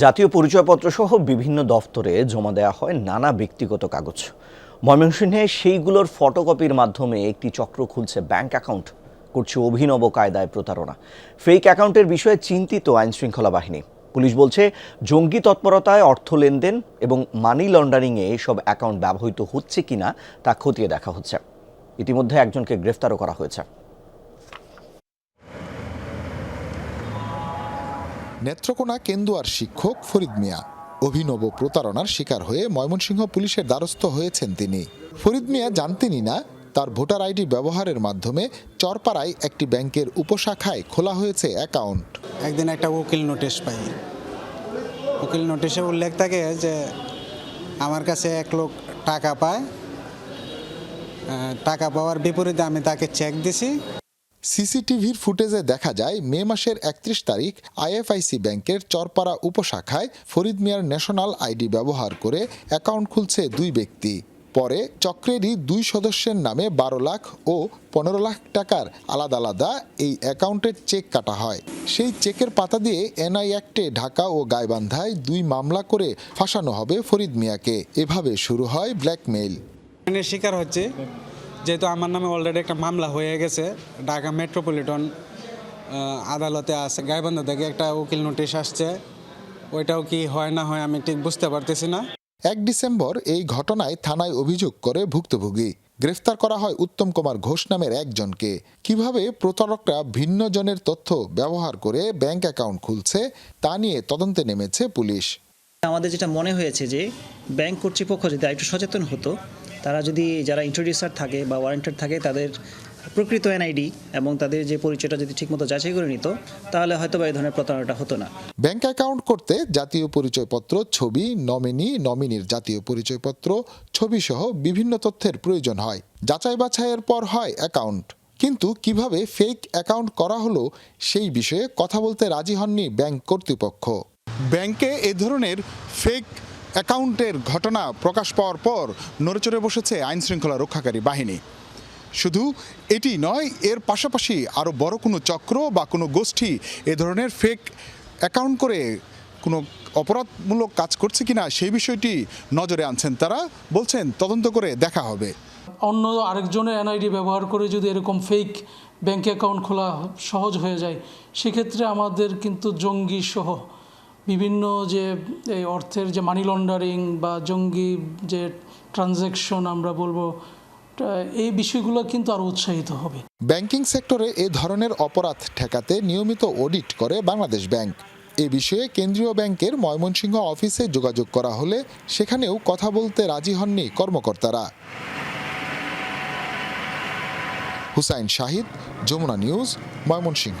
জাতীয় পরিচয়পত্র সহ বিভিন্ন দফতরে জমা দেওয়া হয় নানা ব্যক্তিগত কাগজ। ময়মনসিংহে সেইগুলোর ফটোকপির মাধ্যমে একটি চক্র খুলছে ব্যাংক অ্যাকাউন্ট, করছে অভিনব কায়দায় প্রতারণা। ফেক অ্যাকাউন্টের বিষয়ে চিন্তিত আইনশৃঙ্খলা বাহিনী। পুলিশ বলছে, জঙ্গি তৎপরতায় অর্থ লেনদেন এবং মানি লন্ডারিংয়ে এসব অ্যাকাউন্ট ব্যবহৃত হচ্ছে কিনা তা খতিয়ে দেখা হচ্ছে। ইতিমধ্যে একজনকে গ্রেফতারও করা হয়েছে। নেত্রকোনা কেন্দুয়ার শিক্ষক ফরিদ মিয়া। অভিনব প্রতারণার শিকার হয়ে ময়মনসিংহ পুলিশের দ্বারস্থ হয়েছেন তিনি। ফরিদ মিয়া জানতেনই না, তার ভোটার আইডি ব্যবহারের মাধ্যমে চরপাড়ায় একটি ব্যাংকের উপশাখায় খোলা হয়েছে অ্যাকাউন্ট। একদিন একটা উকিল নোটিশ পাই। উকিল নোটিশে উল্লেখ থাকে যে, আমার কাছে এক লোক টাকা পায় টাকা পাওয়ার বিপরীতে আমি তাকে চেক দিছি। সিসিটিভির ফুটেজে দেখা যায়, মে মাসের একত্রিশ তারিখ আইএফআইসি ব্যাংকের চরপাড়া উপশাখায় ফরিদ মিয়ার ন্যাশনাল আইডি ব্যবহার করে অ্যাকাউন্ট খুলছে দুই ব্যক্তি। পরে চক্রেরই দুই সদস্যের নামে বারো লাখ ও পনেরো লাখ টাকার আলাদা আলাদা এই অ্যাকাউন্টের চেক কাটা হয়। সেই চেকের পাতা দিয়ে এনআই অ্যাক্টে ঢাকা ও গাইবান্ধায় দুই মামলা করে ফাঁসানো হবে ফরিদ মিয়াকে। এভাবে শুরু হয় ব্ল্যাকমেইল। শিকার হচ্ছে। যেহেতু আমার নামে অলরেডি একটা মামলা হয়ে গেছে ঢাকা মেট্রোপলিটন আদালতে আছে গাইবান্ধা থেকে একটা উকিল নোটিশ আসছে। ওইটাও কি হয় না হয় আমি ঠিক বুঝতে পারতেছি না। এক ডিসেম্বর এই ঘটনায় থানায় অভিযোগ করে ভুক্তভোগী। গ্রেফতার করা হয় উত্তম কুমার ঘোষ নামের একজনকে। কীভাবে প্রতারকরা ভিন্ন জনের তথ্য ব্যবহার করে ব্যাংক অ্যাকাউন্ট খুলছে তা নিয়ে তদন্তে নেমেছে পুলিশ। আমাদের যেটা মনে হয়েছে যে ব্যাংক কর্তৃপক্ষ যদি একটু সচেতন হতো তারা যদি যারা ইন্ট্রোডিউসার থাকে বা ওয়ারেন্টেড থাকে তাদের প্রকৃত এনআইডি এবং তাদের যে পরিচয়টা যদি ঠিকমতো যাচাই করে নিত তাহলে হয়তো বা এই ধরনের প্রতারণাটা হতো না। ব্যাংক অ্যাকাউন্ট করতে জাতীয় পরিচয়পত্র ছবি নমিনি নমিনির জাতীয় পরিচয়পত্র ছবি সহ বিভিন্ন তথ্যের প্রয়োজন হয়। যাচাই বাছাইয়ের পর হয় অ্যাকাউন্ট কিন্তু কীভাবে ফেক অ্যাকাউন্ট করা হলো সেই বিষয়ে কথা বলতে রাজি হননি ব্যাংক কর্তৃপক্ষ। ব্যাংকে এ ধরনের ফেক অ্যাকাউন্টের ঘটনা প্রকাশ পাওয়ার পর নড়েচড়ে বসেছে আইন শৃঙ্খলা রক্ষাকারী বাহিনী। শুধু এটি নয়, এর পাশাপাশি আরও বড় কোনো চক্র বা কোনো গোষ্ঠী এ ধরনের ফেক অ্যাকাউন্ট করে কোনো অপরাধমূলক কাজ করছে কিনা সেই বিষয়টি নজরে আনছেন তারা, বলছেন তদন্ত করে দেখা হবে। অন্য আরেকজনের এনআইডি ব্যবহার করে যদি এরকম ফেক ব্যাংক অ্যাকাউন্ট খোলা সহজ হয়ে যায়, সেক্ষেত্রে আমাদের কিন্তু জঙ্গি সহ বিভিন্ন যে এই অর্থের যে মানি লন্ডারিং বা জঙ্গি যে ট্রানজ্যাকশন আমরা বলব এই বিষয়গুলো কিন্তু আরও উৎসাহিত হবে। ব্যাংকিং সেক্টরে এ ধরনের অপরাধ ঠেকাতে নিয়মিত অডিট করে বাংলাদেশ ব্যাংক। এ বিষয়ে কেন্দ্রীয় ব্যাংকের ময়মনসিংহ অফিসে যোগাযোগ করা হলে সেখানেও কথা বলতে রাজি হননি কর্মকর্তারা। Hussain Shahid, Jamuna news, Mymensingh.